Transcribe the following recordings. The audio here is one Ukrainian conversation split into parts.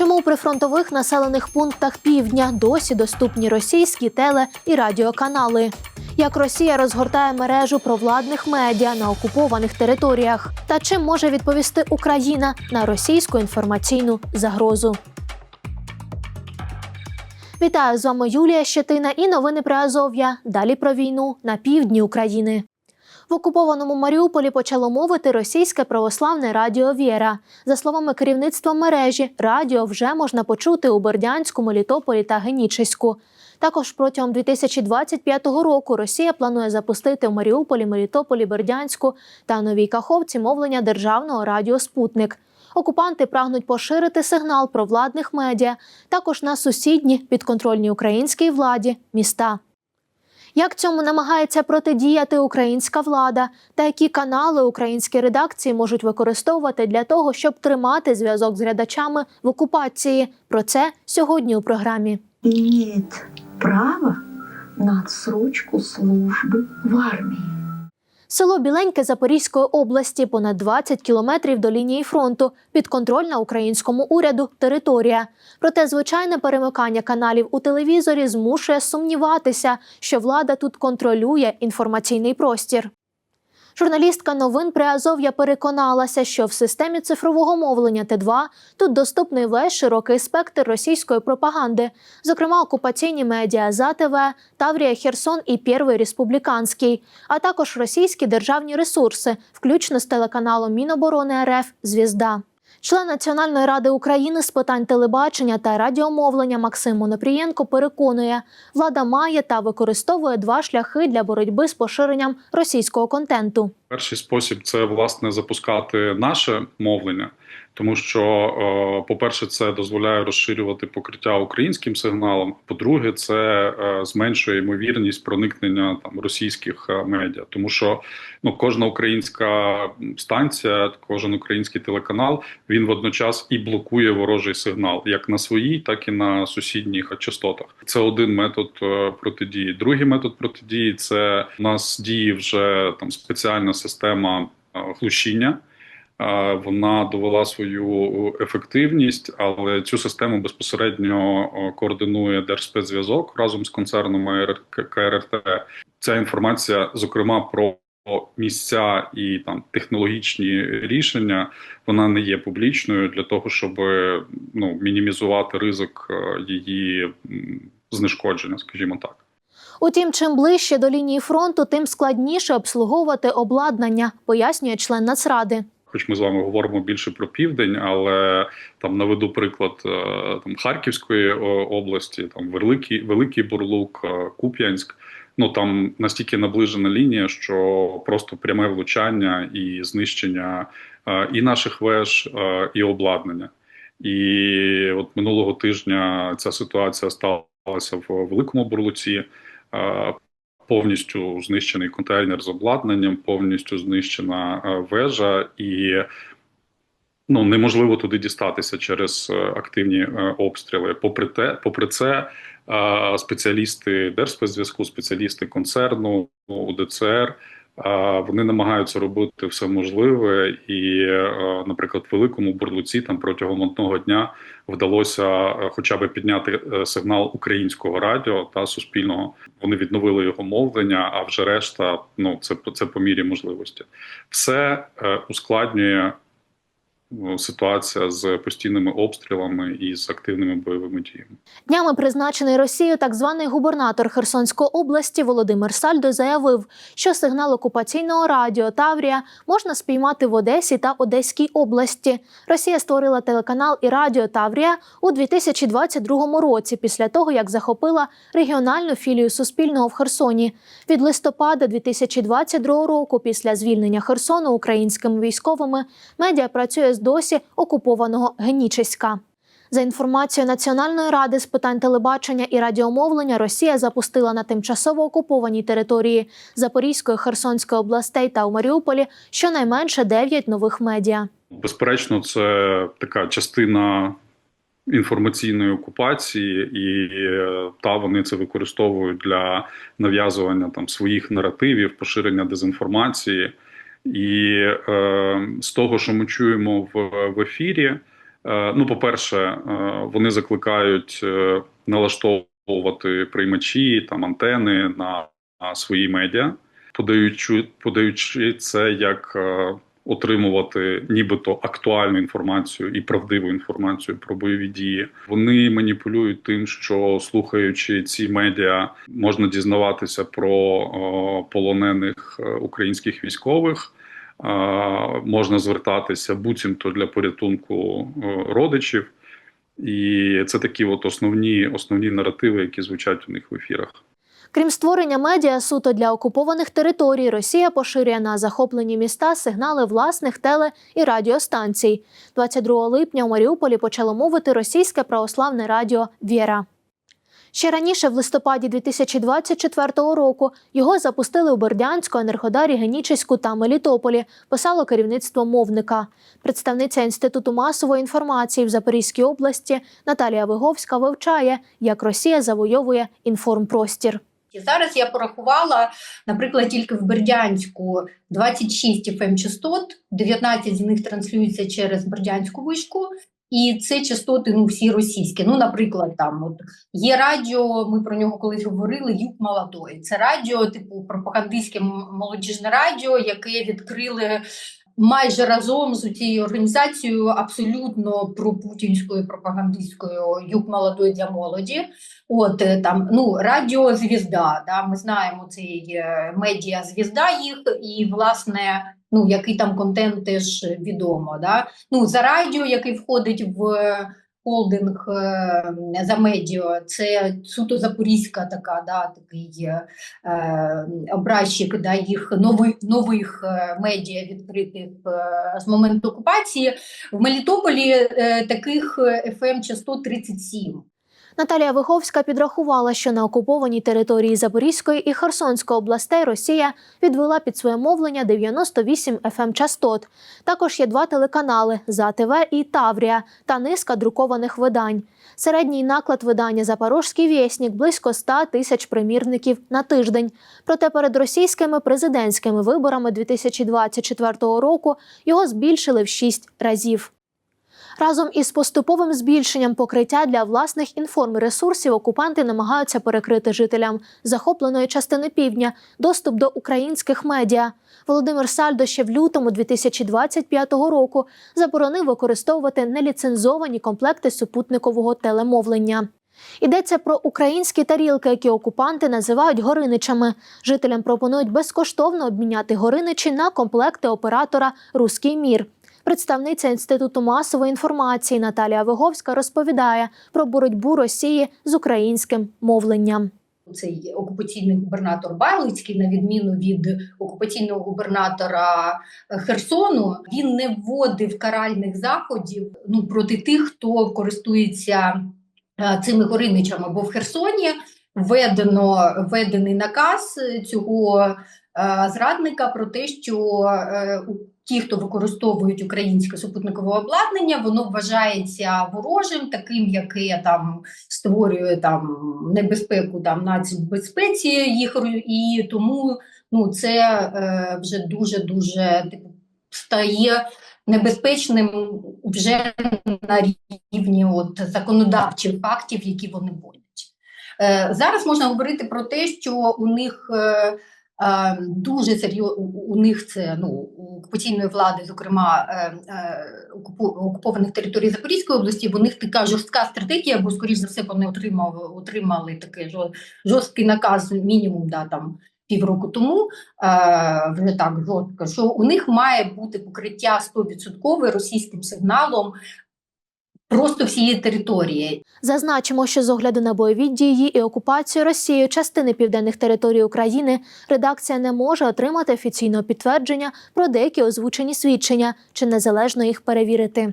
Чому у прифронтових населених пунктах півдня досі доступні російські теле і радіоканали? Як Росія розгортає мережу провладних медіа на окупованих територіях? Та чим може відповісти Україна на російську інформаційну загрозу? Вітаю з вами Юлія Щетина і новини про Азов'я. Далі про війну на півдні України. В окупованому Маріуполі почало мовити російське православне радіо Віра. За словами керівництва мережі, радіо вже можна почути у Бердянську, Мелітополі та Генічеську. Також протягом 2025 року Росія планує запустити в Маріуполі, Мелітополі, Бердянську та Новій Каховці мовлення державного радіо Спутник. Окупанти прагнуть поширити сигнал про владних медіа також на сусідні підконтрольні українській владі міста. Як цьому намагається протидіяти українська влада, та які канали українські редакції можуть використовувати для того, щоб тримати зв'язок з глядачами в окупації? Про це сьогодні у програмі. Ні право на срочку служби в армии. Село Біленьке Запорізької області, понад 20 кілометрів до лінії фронту, підконтрольна українському уряду територія. Проте звичайне перемикання каналів у телевізорі змушує сумніватися, що влада тут контролює інформаційний простір. Журналістка новин Приазов'я переконалася, що в системі цифрового мовлення Т2 тут доступний весь широкий спектр російської пропаганди, зокрема окупаційні медіа за ТВ, Таврія Херсон і Первий Республіканський, а також російські державні ресурси, включно з телеканалом Міноборони РФ Звізда. Член Національної ради України з питань телебачення та радіомовлення Максим Монопрієнко переконує, влада має та використовує два шляхи для боротьби з поширенням російського контенту. Перший спосіб це власне запускати наше мовлення, тому що, е, по-перше, це дозволяє розширювати покриття українським сигналом. По-друге, це е, зменшує ймовірність проникнення там російських е, медіа, тому що ну кожна українська станція, кожен український телеканал він водночас і блокує ворожий сигнал, як на своїй, так і на сусідніх частотах. Це один метод протидії. Другий метод протидії це у нас діє вже там спеціальна система е, глушіння. Е, Вона довела свою ефективність, але цю систему безпосередньо е, координує Держспецзв'язок разом з концерном КРТ. Ця інформація, зокрема про місця і там технологічні рішення, вона не є публічною для того, щоб ну мінімізувати ризик її знешкодження, скажімо так. Утім, чим ближче до лінії фронту, тим складніше обслуговувати обладнання, пояснює член Нацради. Хоч ми з вами говоримо більше про південь, але там наведу приклад е, там Харківської області, там Великий, Великий Бурлук, е, Куп'янськ. Ну там настільки наближена лінія, що просто пряме влучання і знищення е, і наших веж, е, і обладнання. І от минулого тижня ця ситуація сталася в Великому Бурлуці. Е, повністю знищений контейнер з обладнанням, повністю знищена е, вежа, і ну неможливо туди дістатися через е, активні обстріли. Попри те, попри це, спеціалісти Держспецзв'язку, спеціалісти концерну УДЦР. Вони намагаються робити все можливе, і, е, наприклад, великому бурлуці там протягом одного дня вдалося е, хоча б підняти е, сигнал українського радіо та суспільного. Вони відновили його мовлення, а вже решта ну це це по мірі можливості. Все ускладнює ситуація з постійними обстрілами і з активними бойовими діями. Днями призначений Росією так званий губернатор Херсонської області Володимир Сальдо заявив, що сигнал окупаційного радіо Таврія можна спіймати в Одесі та Одеській області. Росія створила телеканал і радіо Таврія у 2022 році, після того як захопила регіональну філію Суспільного в Херсоні. Від листопада 2022 року, після звільнення Херсону українськими військовими, медіа працює з досі окупованого Генічеська. За інформацією Національної ради з питань телебачення і радіомовлення, Росія запустила на тимчасово окупованій території Запорізької, Херсонської областей та у Маріуполі щонайменше 9 нових медіа. Безперечно, це така частина інформаційної окупації, і та вони це використовують для нав'язування там своїх наративів, поширення дезінформації. І е, з того, що ми чуємо в, в ефірі, Е, Ну, по-перше, е, вони закликають е, налаштовувати приймачі там антени на, на свої медіа, подаючи, подаючи це як е, отримувати нібито актуальну інформацію і правдиву інформацію про бойові дії. Вони маніпулюють тим, що слухаючи ці медіа, можна дізнаватися про е, полонених е, українських військових. Е, можна звертатися буцімто для порятунку родичів, і це такі от основні, основні наративи, які звучать у них в ефірах. Крім створення медіа суто для окупованих територій, Росія поширює на захоплені міста сигнали власних теле і радіостанцій. 22 липня у Маріуполі почало мовити російське православне радіо Віра. Ще раніше, в листопаді 2024 року, його запустили у Бердянську, Енергодарі, Генічеську та Мелітополі, писало керівництво мовника. Представниця Інституту масової інформації в Запорізькій області Наталія Виговська вивчає, як Росія завойовує інформпростір. І Зараз я порахувала, наприклад, тільки в Бердянську 26 fm частот 19 з них транслюються через Бердянську вишку, і це частоти ну, всі російські. Ну, наприклад, там от є радіо, ми про нього колись говорили, Юг Молодой. Це радіо, типу пропагандистське молодіжне радіо, яке відкрили. Майже разом з цією організацією абсолютно пропутінською пропагандистською юг молодої для молоді. От е, там ну радіо Звізда. Да, ми знаємо цей е, медіа Звізда їх, і власне, ну який там контент теж відомо. Да? Ну за радіо, який входить в холдинг е, за медіо, це суто запорізька така, да, такий е, е, образчик да, їх нових нових е, медіа відкритих е, з моменту окупації. В Мелітополі е, таких FM частот 37. Наталія Виховська підрахувала, що на окупованій території Запорізької і Херсонської областей Росія відвела під своє мовлення 98 fm частот. Також є два телеканали ЗАТВ і Таврія та низка друкованих видань. Середній наклад видання Запорозький вєснік близько 100 тисяч примірників на тиждень. Проте перед російськими президентськими виборами 2024 року його збільшили в 6 разів. Разом із поступовим збільшенням покриття для власних інформресурсів окупанти намагаються перекрити жителям захопленої частини півдня доступ до українських медіа. Володимир Сальдо ще в лютому 2025 року заборонив використовувати неліцензовані комплекти супутникового телемовлення. Йдеться про українські тарілки, які окупанти називають гориничами. Жителям пропонують безкоштовно обміняти гориничі на комплекти оператора Руський мір. Представниця Інституту масової інформації Наталія Виговська розповідає про боротьбу Росії з українським мовленням. цей окупаційний губернатор Байлицький, на відміну від окупаційного губернатора е, Херсону, він не вводив каральних заходів ну проти тих, хто користується е, цими гориничами. Бо в Херсоні введено введений наказ цього зрадника про те, що е, ті, хто використовують українське супутникове обладнання, воно вважається ворожим, таким, яке там створює там небезпеку там нацбезпеці їх і тому ну це е, вже дуже дуже типу стає небезпечним вже на рівні от законодавчих актів, які вони вводять. Е, зараз можна говорити про те, що у них е, е, дуже серйозно у них це ну у окупаційної влади, зокрема е, е, окупованих територій Запорізької області, в них така жорстка стратегія, бо скоріш за все вони отримали, отримали такий жо- жорсткий наказ мінімум да, там, півроку тому, е, вже так жорстко, що у них має бути покриття 100% російським сигналом просто всієї території. Зазначимо, що з огляду на бойові дії і окупацію Росією частини південних територій України редакція не може отримати офіційного підтвердження про деякі озвучені свідчення чи незалежно їх перевірити.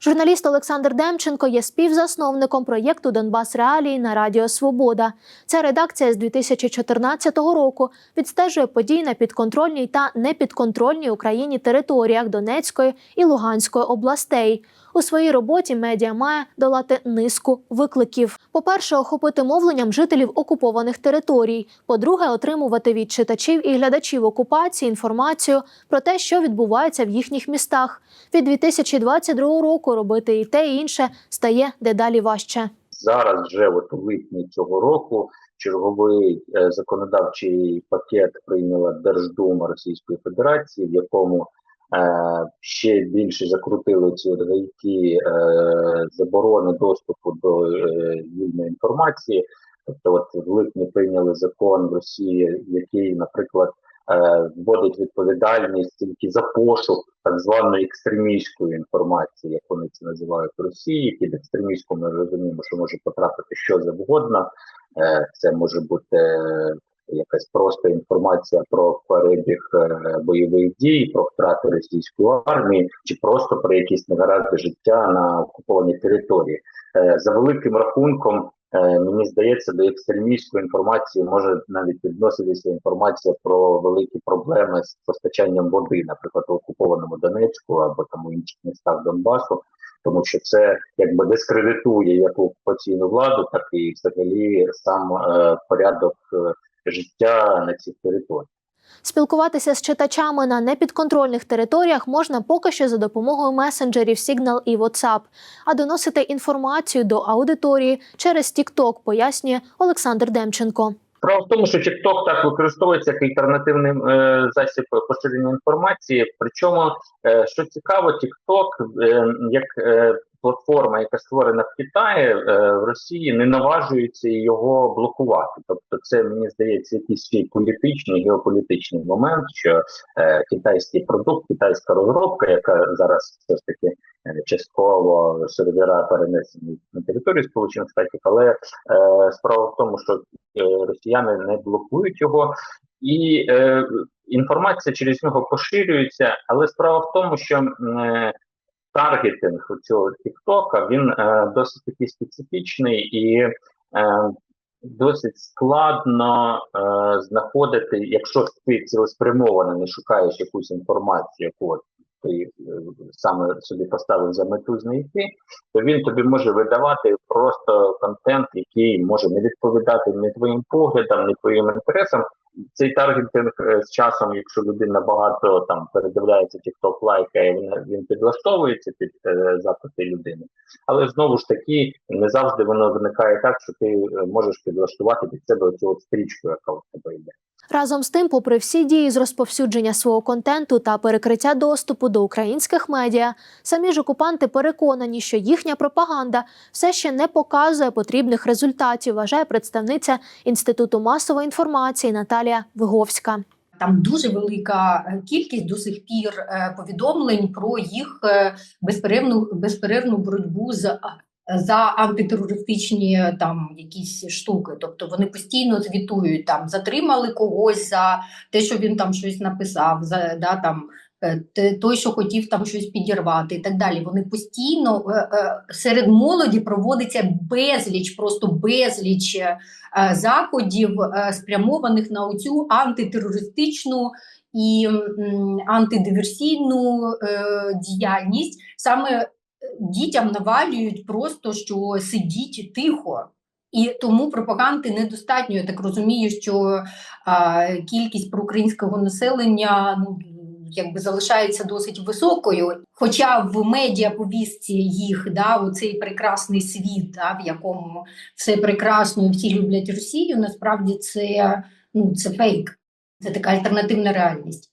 Журналіст Олександр Демченко є співзасновником проєкту Донбас Реалії на Радіо Свобода. Ця редакція з 2014 року відстежує події на підконтрольній та непідконтрольній Україні територіях Донецької і Луганської областей. У своїй роботі медіа має долати низку викликів. По-перше, охопити мовленням жителів окупованих територій. По-друге, отримувати від читачів і глядачів окупації інформацію про те, що відбувається в їхніх містах. Від 2022 року робити і те, і інше стає дедалі важче. Зараз вже от у липні цього року черговий е, законодавчий пакет прийняла Держдума Російської Федерації, в якому ще більше закрутили ці от е, заборони доступу до е, вільної інформації. Тобто, от в липні прийняли закон в Росії, який, наприклад, е, вводить відповідальність тільки за пошук так званої екстремістської інформації, як вони це називають в Росії. Під екстремістською ми розуміємо, що може потрапити що завгодно. Е, Це може бути е, якась просто інформація про перебіг е, бойових дій, про втрати російської армії, чи просто про якісь негаразди життя на окупованій території. Е, За великим рахунком. Е, Мені здається, до екстремістської інформації може навіть відноситися інформація про великі проблеми з постачанням води, наприклад, у окупованому Донецьку або там у інших містах Донбасу, тому що це якби дискредитує як окупаційну владу, так і взагалі сам е, порядок життя на цих територіях. Спілкуватися з читачами на непідконтрольних територіях можна поки що за допомогою месенджерів Signal і WhatsApp, а доносити інформацію до аудиторії через TikTok, пояснює Олександр Демченко. Справа в тому, що TikTok так використовується як альтернативний е, засіб поширення інформації. Причому, е, що цікаво, TikTok е, як е, платформа, яка створена в Китаї, е, в Росії не наважується його блокувати. Тобто, це мені здається якийсь свій політичний геополітичний момент, що е, китайський продукт, китайська розробка, яка зараз все ж таки е, частково сервера перенесені на територію Сполучених Штатів, але е, справа в тому, що росіяни не блокують його, і е, інформація через нього поширюється. Але справа в тому, що е, таргетинг цього Тіктока він е, досить такий специфічний і е, досить складно е, знаходити, якщо ти цілеспрямовано не шукаєш якусь інформацію, яку ти е, саме собі поставив за мету знайти, то він тобі може видавати просто контент, який може не відповідати ні твоїм поглядам, ні твоїм інтересам. Цей таргетинг е, з часом, якщо людина багато там передивляється TikTok лайкає, він, він підлаштовується під е, запити людини. Але знову ж таки не завжди воно виникає так, що ти е, можеш підлаштувати під себе оцю от стрічку, яка у тебе йде. Разом з тим, попри всі дії з розповсюдження свого контенту та перекриття доступу до українських медіа, самі ж окупанти переконані, що їхня пропаганда все ще не показує потрібних результатів, вважає представниця Інституту масової інформації Наталія Виговська. Там дуже велика е, кількість до сих пір е, повідомлень про їх е, безперервну безперервну боротьбу з за антитерористичні там якісь штуки. Тобто вони постійно звітують там, затримали когось за те, що він там щось написав, за да там. е, Той, що хотів там щось підірвати, і так далі. Вони постійно е, е, серед молоді проводиться безліч, просто безліч е, е, заходів, е, спрямованих на оцю антитерористичну і антидиверсійну е, діяльність. Саме е, дітям навалюють просто, що сидіть тихо. І тому пропаганди недостатньо. Я так розумію, що а, кількість проукраїнського населення ну, якби залишається досить високою. Хоча в медіаповістці їх да, у цей прекрасний світ, да, в якому все прекрасно і всі люблять Росію, насправді це, ну, це фейк, це така альтернативна реальність.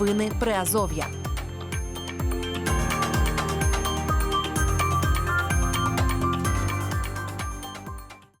Новини Приазов'я.